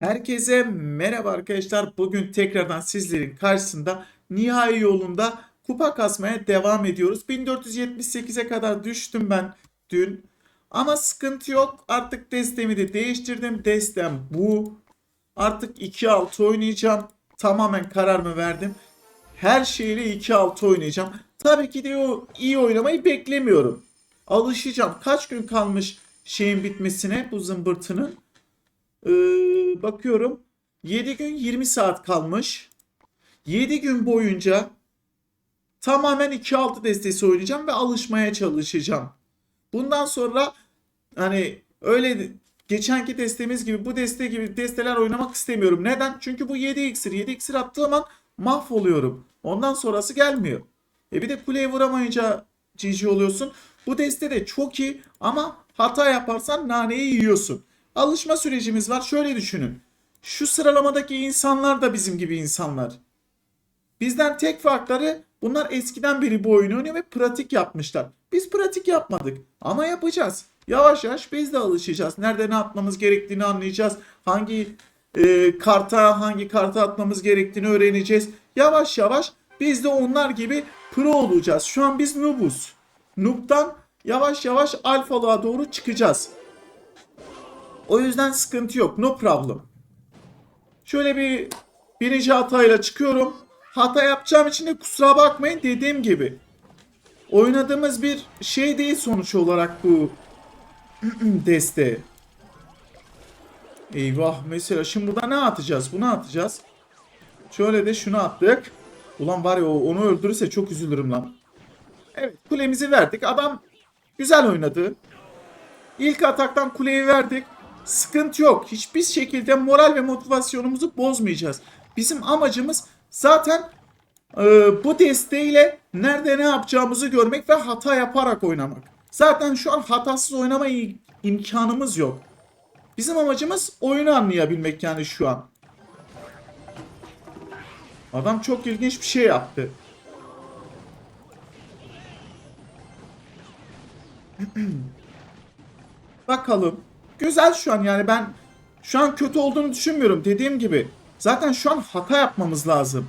Herkese merhaba arkadaşlar. Bugün tekrardan sizlerin karşısında nihai yolunda kupa kasmaya devam ediyoruz. 1478'e kadar düştüm ben dün. Ama sıkıntı yok. Artık destemi de değiştirdim. Destem bu. Artık 2-6 oynayacağım. Tamamen kararımı verdim. Her şeyle 2-6 oynayacağım. Tabii ki de o iyi oynamayı beklemiyorum. Alışacağım. Kaç gün kalmış şeyin bitmesine bu zımbırtının? Ee, bakıyorum 7 gün 20 saat kalmış. 7 gün boyunca tamamen 2-6 destesi oynayacağım ve alışmaya çalışacağım. Bundan sonra hani öyle geçenki destemiz gibi bu deste gibi desteler oynamak istemiyorum. Neden? Çünkü bu 7 iksir. 7 iksir attığım an mahvoluyorum. Ondan sonrası gelmiyor. E bir de kuleye vuramayınca GG oluyorsun. Bu deste de çok iyi ama hata yaparsan naneyi yiyorsun. Alışma sürecimiz var. Şöyle düşünün. Şu sıralamadaki insanlar da bizim gibi insanlar. Bizden tek farkları bunlar eskiden beri bu oyunu oynuyor ve pratik yapmışlar. Biz pratik yapmadık ama yapacağız. Yavaş yavaş biz de alışacağız. Nerede ne atmamız gerektiğini anlayacağız. Hangi e, karta hangi karta atmamız gerektiğini öğreneceğiz. Yavaş yavaş biz de onlar gibi pro olacağız. Şu an biz noobuz. Noob'dan yavaş yavaş alfalığa doğru çıkacağız. O yüzden sıkıntı yok. No problem. Şöyle bir birinci hatayla çıkıyorum. Hata yapacağım için de kusura bakmayın dediğim gibi. Oynadığımız bir şey değil sonuç olarak bu deste. Eyvah mesela şimdi burada ne atacağız? Bunu atacağız. Şöyle de şunu attık. Ulan var ya onu öldürürse çok üzülürüm lan. Evet kulemizi verdik. Adam güzel oynadı. İlk ataktan kuleyi verdik. Sıkıntı yok. Hiçbir şekilde moral ve motivasyonumuzu bozmayacağız. Bizim amacımız zaten e, bu desteğiyle nerede ne yapacağımızı görmek ve hata yaparak oynamak. Zaten şu an hatasız oynama imkanımız yok. Bizim amacımız oyunu anlayabilmek yani şu an. Adam çok ilginç bir şey yaptı. Bakalım. Güzel şu an yani ben şu an kötü olduğunu düşünmüyorum dediğim gibi. Zaten şu an hata yapmamız lazım.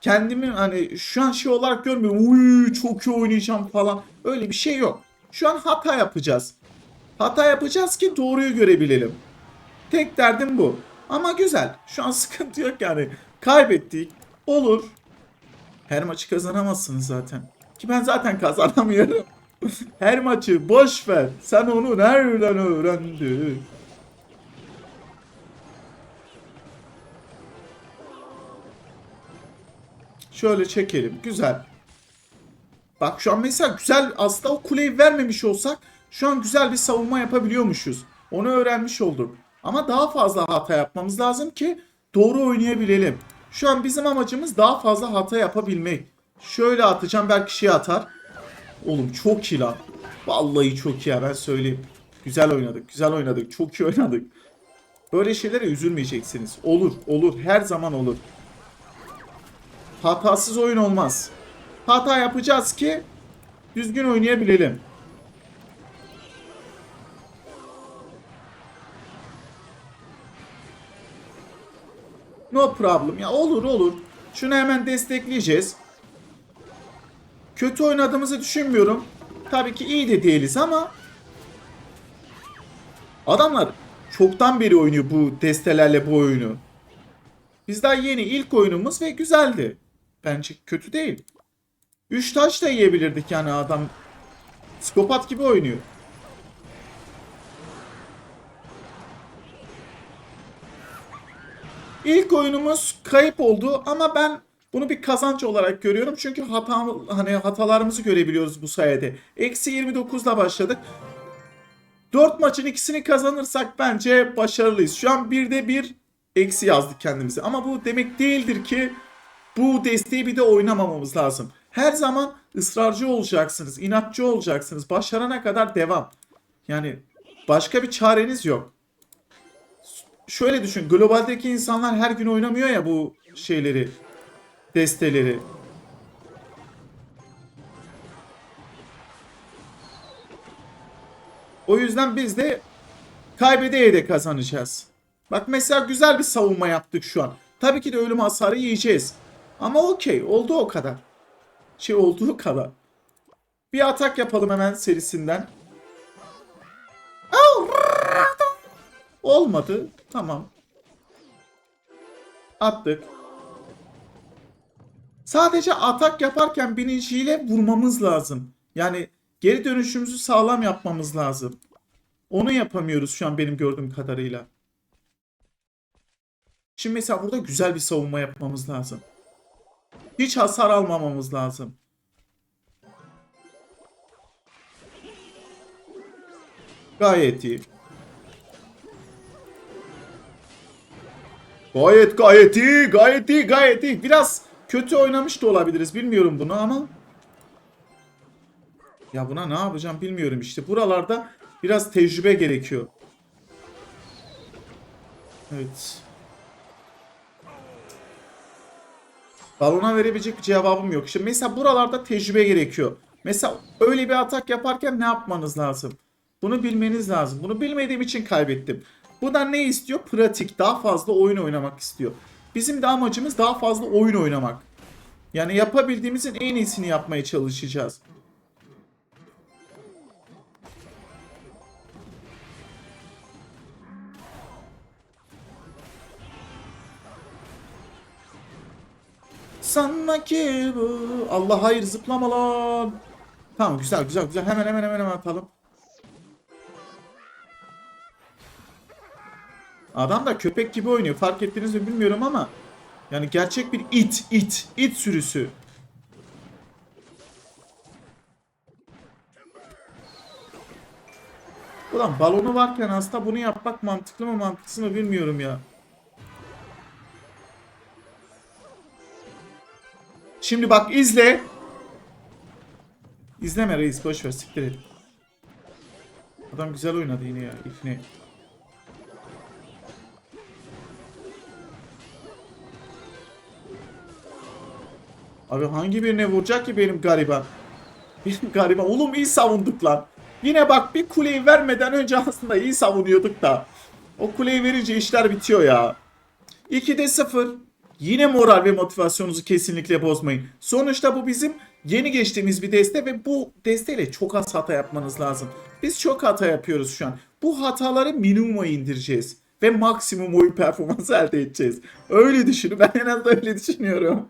Kendimi hani şu an şey olarak görmüyorum. Uy çok iyi oynayacağım falan. Öyle bir şey yok. Şu an hata yapacağız. Hata yapacağız ki doğruyu görebilelim. Tek derdim bu. Ama güzel. Şu an sıkıntı yok yani. Kaybettik. Olur. Her maçı kazanamazsınız zaten. Ki ben zaten kazanamıyorum. Her maçı boş ver. Sen onu nereden öğrendin? Şöyle çekelim. Güzel. Bak şu an mesela güzel aslında o kuleyi vermemiş olsak şu an güzel bir savunma yapabiliyormuşuz. Onu öğrenmiş olduk. Ama daha fazla hata yapmamız lazım ki doğru oynayabilelim. Şu an bizim amacımız daha fazla hata yapabilmek. Şöyle atacağım belki şey atar. Oğlum çok iyi lan. Vallahi çok iyi ya ben söyleyeyim. Güzel oynadık, güzel oynadık, çok iyi oynadık. Böyle şeylere üzülmeyeceksiniz. Olur, olur, her zaman olur. Hatasız oyun olmaz. Hata yapacağız ki düzgün oynayabilelim. No problem ya olur olur. Şunu hemen destekleyeceğiz. Kötü oynadığımızı düşünmüyorum. Tabii ki iyi de değiliz ama adamlar çoktan beri oynuyor bu destelerle bu oyunu. Biz daha yeni ilk oyunumuz ve güzeldi. Bence kötü değil. 3 taş da yiyebilirdik yani adam psikopat gibi oynuyor. İlk oyunumuz kayıp oldu ama ben bunu bir kazanç olarak görüyorum. Çünkü hata, hani hatalarımızı görebiliyoruz bu sayede. Eksi 29'la başladık. 4 maçın ikisini kazanırsak bence başarılıyız. Şu an 1'de 1 eksi yazdık kendimize. Ama bu demek değildir ki bu desteği bir de oynamamamız lazım. Her zaman ısrarcı olacaksınız, inatçı olacaksınız. Başarana kadar devam. Yani başka bir çareniz yok şöyle düşün. Globaldeki insanlar her gün oynamıyor ya bu şeyleri. Desteleri. O yüzden biz de kaybedeye de kazanacağız. Bak mesela güzel bir savunma yaptık şu an. Tabii ki de ölüm hasarı yiyeceğiz. Ama okey. Oldu o kadar. Şey olduğu kadar. Bir atak yapalım hemen serisinden. Olmadı. Tamam. Attık. Sadece atak yaparken birinciyle vurmamız lazım. Yani geri dönüşümüzü sağlam yapmamız lazım. Onu yapamıyoruz şu an benim gördüğüm kadarıyla. Şimdi mesela burada güzel bir savunma yapmamız lazım. Hiç hasar almamamız lazım. Gayet iyi. Gayet gayet iyi, gayet iyi, gayet iyi. Biraz kötü oynamış da olabiliriz. Bilmiyorum bunu ama. Ya buna ne yapacağım bilmiyorum işte. Buralarda biraz tecrübe gerekiyor. Evet. Balona verebilecek bir cevabım yok. Şimdi mesela buralarda tecrübe gerekiyor. Mesela öyle bir atak yaparken ne yapmanız lazım? Bunu bilmeniz lazım. Bunu bilmediğim için kaybettim. Bundan ne istiyor? Pratik. Daha fazla oyun oynamak istiyor. Bizim de amacımız daha fazla oyun oynamak. Yani yapabildiğimizin en iyisini yapmaya çalışacağız. Sanma ki bu. Allah hayır zıplama lan. Tamam güzel güzel güzel. Hemen hemen hemen hemen atalım. Adam da köpek gibi oynuyor. Fark ettiniz mi bilmiyorum ama yani gerçek bir it, it, it sürüsü. Ulan balonu varken aslında bunu yapmak mantıklı mı mantıksız mı bilmiyorum ya. Şimdi bak izle. İzleme reis boş ver siktir et. Adam güzel oynadı yine ya. İfne. Abi hangi birine vuracak ki benim gariban? Benim gariban. Oğlum iyi savunduk lan. Yine bak bir kuleyi vermeden önce aslında iyi savunuyorduk da. O kuleyi verince işler bitiyor ya. 2'de 0. Yine moral ve motivasyonunuzu kesinlikle bozmayın. Sonuçta bu bizim yeni geçtiğimiz bir deste ve bu desteyle çok az hata yapmanız lazım. Biz çok hata yapıyoruz şu an. Bu hataları minimuma indireceğiz. Ve maksimum oyun performansı elde edeceğiz. Öyle düşünün. Ben en azından öyle düşünüyorum.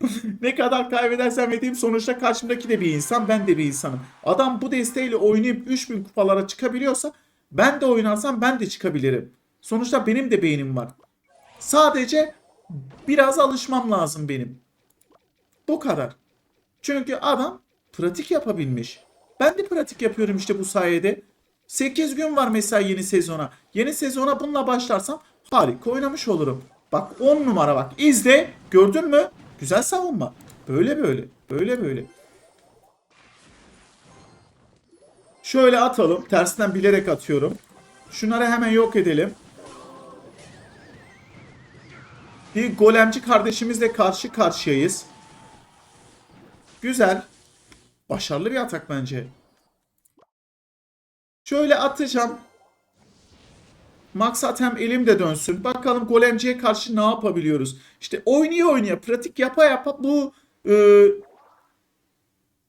ne kadar kaybedersem edeyim sonuçta karşımdaki de bir insan ben de bir insanım. Adam bu desteğiyle oynayıp 3000 kupalara çıkabiliyorsa ben de oynarsam ben de çıkabilirim. Sonuçta benim de beynim var. Sadece biraz alışmam lazım benim. Bu kadar. Çünkü adam pratik yapabilmiş. Ben de pratik yapıyorum işte bu sayede. 8 gün var mesela yeni sezona. Yeni sezona bununla başlarsam harika oynamış olurum. Bak 10 numara bak. İzle. Gördün mü? Güzel savunma. Böyle böyle. Böyle böyle. Şöyle atalım. Tersinden bilerek atıyorum. Şunları hemen yok edelim. Bir golemci kardeşimizle karşı karşıyayız. Güzel. Başarılı bir atak bence. Şöyle atacağım. Maksat hem elim de dönsün. Bakalım golemciye karşı ne yapabiliyoruz. İşte oynuyor oynuyor. Pratik yapa yapa bu e,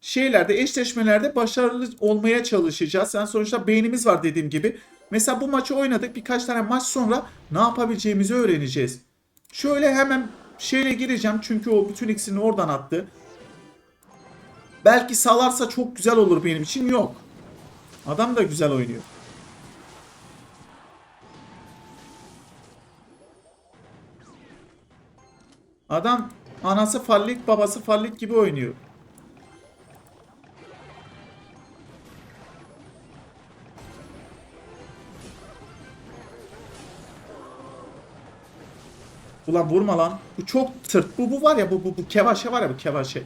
şeylerde eşleşmelerde başarılı olmaya çalışacağız. Yani sonuçta beynimiz var dediğim gibi. Mesela bu maçı oynadık. Birkaç tane maç sonra ne yapabileceğimizi öğreneceğiz. Şöyle hemen şeyle gireceğim. Çünkü o bütün ikisini oradan attı. Belki salarsa çok güzel olur benim için. Yok. Adam da güzel oynuyor. Adam anası fallik babası fallik gibi oynuyor. Ulan vurma lan. Bu çok tırt. Bu bu var ya bu bu, bu kevaşe var ya bu kevaşe.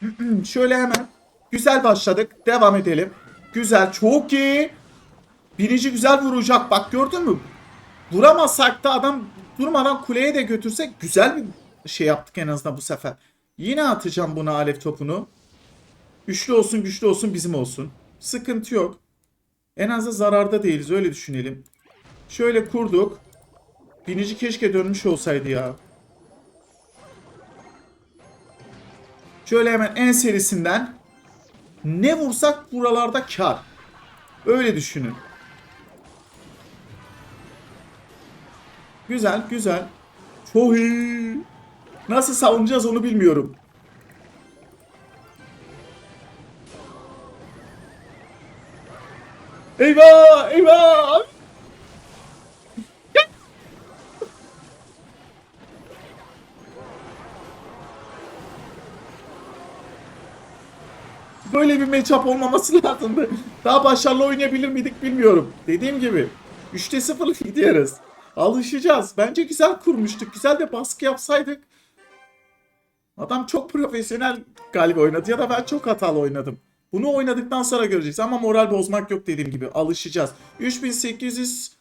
Şöyle hemen. Güzel başladık. Devam edelim. Güzel. Çok iyi. Birinci güzel vuracak. Bak gördün mü? Vuramazsak da adam durmadan kuleye de götürsek güzel bir şey yaptık en azından bu sefer. Yine atacağım buna alev topunu. Güçlü olsun güçlü olsun bizim olsun. Sıkıntı yok. En azı zararda değiliz öyle düşünelim. Şöyle kurduk. Binici keşke dönmüş olsaydı ya. Şöyle hemen en serisinden ne vursak buralarda kar. Öyle düşünün. Güzel, güzel. Çok iyi. Nasıl savunacağız onu bilmiyorum. Eyvah! Eyvah! Bir matchup olmaması lazımdı. Daha başarılı oynayabilir miydik bilmiyorum. Dediğim gibi 3'te 0 gidiyoruz. Alışacağız. Bence güzel kurmuştuk. Güzel de baskı yapsaydık. Adam çok profesyonel galiba oynadı ya da ben çok hatalı oynadım. Bunu oynadıktan sonra göreceğiz ama moral bozmak yok dediğim gibi. Alışacağız. 3800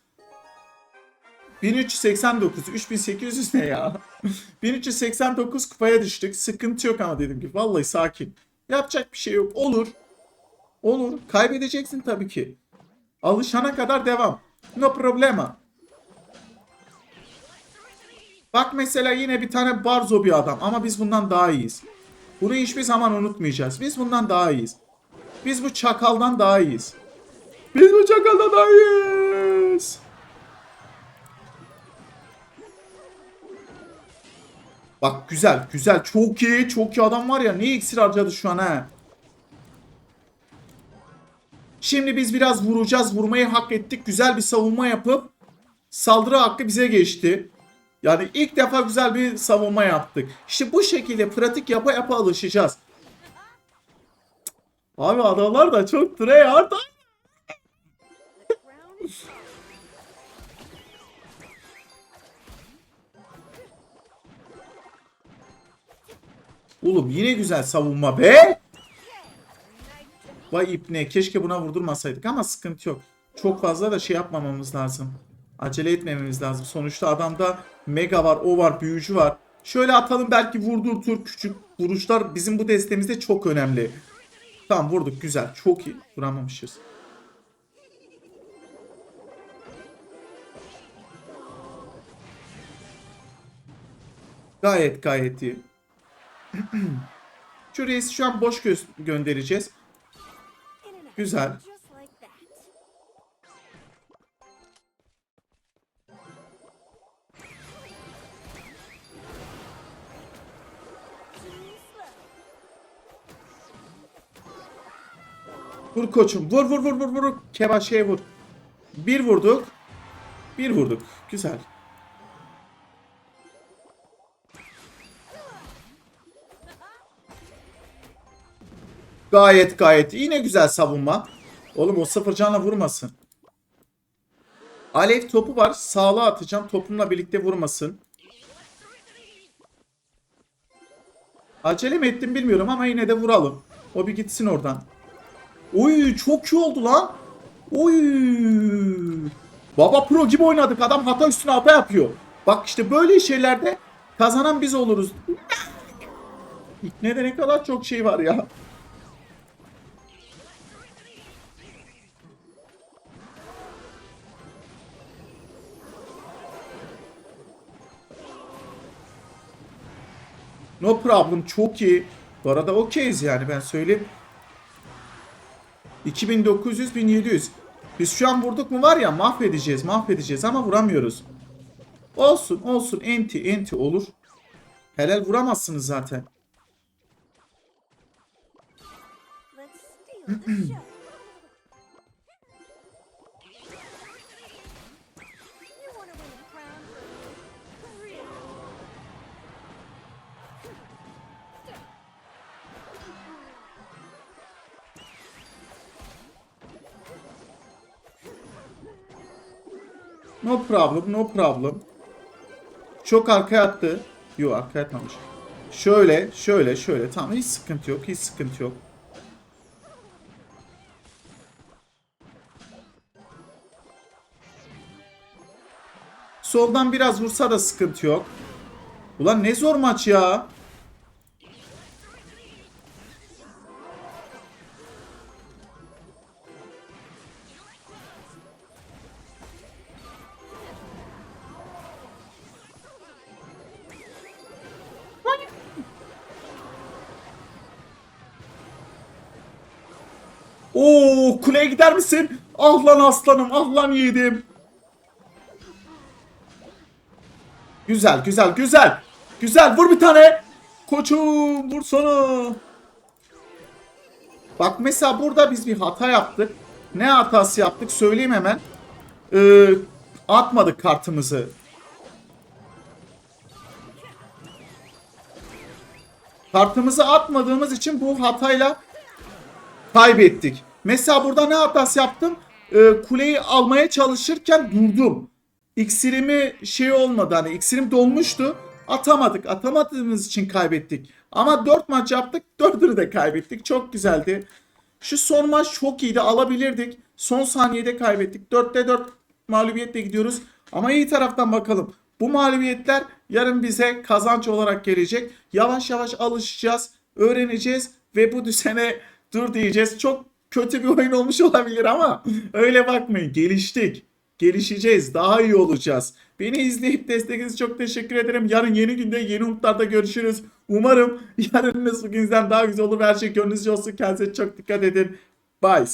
1389 3800 ne ya? 1389 kupaya düştük. Sıkıntı yok ama dediğim gibi. Vallahi sakin. Yapacak bir şey yok. Olur. Olur. Kaybedeceksin tabii ki. Alışana kadar devam. No problema. Bak mesela yine bir tane barzo bir adam ama biz bundan daha iyiyiz. Bunu hiçbir zaman unutmayacağız. Biz bundan daha iyiyiz. Biz bu çakaldan daha iyiyiz. Biz bu çakaldan daha iyiyiz. Bak güzel güzel çok iyi çok iyi adam var ya ne iksir harcadı şu an ha. Şimdi biz biraz vuracağız vurmayı hak ettik güzel bir savunma yapıp saldırı hakkı bize geçti. Yani ilk defa güzel bir savunma yaptık. İşte bu şekilde pratik yapa yapa alışacağız. Abi adamlar da çok tryhard. Oğlum yine güzel savunma be. Vay ipne keşke buna vurdurmasaydık ama sıkıntı yok. Çok fazla da şey yapmamamız lazım. Acele etmememiz lazım. Sonuçta adamda mega var, o var, büyücü var. Şöyle atalım belki vurdurtur. Küçük vuruşlar bizim bu destemizde çok önemli. Tamam vurduk güzel. Çok iyi. Vuramamışız. Gayet gayet iyi. Şu reisi şu an boş gö- göndereceğiz. Güzel. Vur koçum. Vur vur vur vur vur. Kebaşeye vur. Bir vurduk. Bir vurduk. Güzel. Gayet gayet. Yine güzel savunma. Oğlum o sıfır canla vurmasın. Alev topu var. Sağlığa atacağım. Topumla birlikte vurmasın. Acele mi ettim bilmiyorum ama yine de vuralım. O bir gitsin oradan. Oy çok iyi oldu lan. Oy. Baba pro gibi oynadık. Adam hata üstüne hata yapıyor. Bak işte böyle şeylerde kazanan biz oluruz. Ne de ne kadar çok şey var ya. No problem çok iyi. Bu arada okeyiz yani ben söyleyeyim. 2900 1700. Biz şu an vurduk mu var ya mahvedeceğiz mahvedeceğiz ama vuramıyoruz. Olsun olsun enti enti olur. Helal vuramazsınız zaten. Let's steal the show. No problem no problem. Çok arkaya attı. Yok arkaya atmamış. Şöyle şöyle şöyle tamam hiç sıkıntı yok hiç sıkıntı yok. Soldan biraz vursa da sıkıntı yok. Ulan ne zor maç ya. Oo kuleye gider misin? Ah lan aslanım ah lan yiğidim. Güzel güzel güzel. Güzel vur bir tane. Koçum vursana. Bak mesela burada biz bir hata yaptık. Ne hatası yaptık söyleyeyim hemen. Ee, atmadık kartımızı. Kartımızı atmadığımız için bu hatayla kaybettik. Mesela burada ne hatası yaptım? Ee, kuleyi almaya çalışırken durdum. İksirimi şey olmadı hani iksirim dolmuştu. Atamadık. Atamadığımız için kaybettik. Ama 4 maç yaptık. 4'ünü de kaybettik. Çok güzeldi. Şu son maç çok iyiydi. Alabilirdik. Son saniyede kaybettik. 4'te 4 mağlubiyetle gidiyoruz. Ama iyi taraftan bakalım. Bu mağlubiyetler yarın bize kazanç olarak gelecek. Yavaş yavaş alışacağız. Öğreneceğiz. Ve bu düzene dur diyeceğiz. Çok kötü bir oyun olmuş olabilir ama öyle bakmayın. Geliştik. Gelişeceğiz. Daha iyi olacağız. Beni izleyip desteklediğiniz için çok teşekkür ederim. Yarın yeni günde yeni umutlarda görüşürüz. Umarım yarınınız bugünden daha güzel olur. Her şey gönlünüzce olsun. Kendinize çok dikkat edin. Bye.